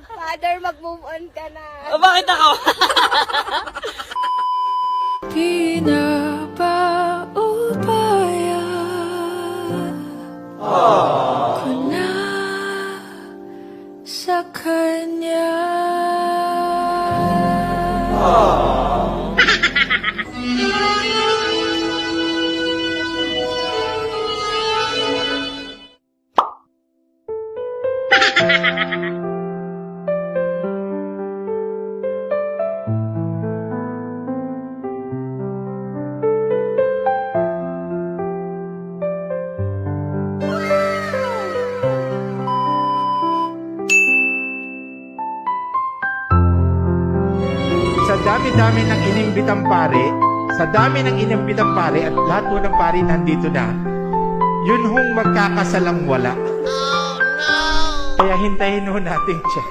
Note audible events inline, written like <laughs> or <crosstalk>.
Father, mag-move on ka na. O, bakit ako? Pinapaubaya ko na sa kanya. sa <laughs> dami-dami ng inimbitang pare, sa dami ng inimbitang pare at lahat po ng pare nandito na, yun hong magkakasalang wala. Kaya hintayin ho natin siya.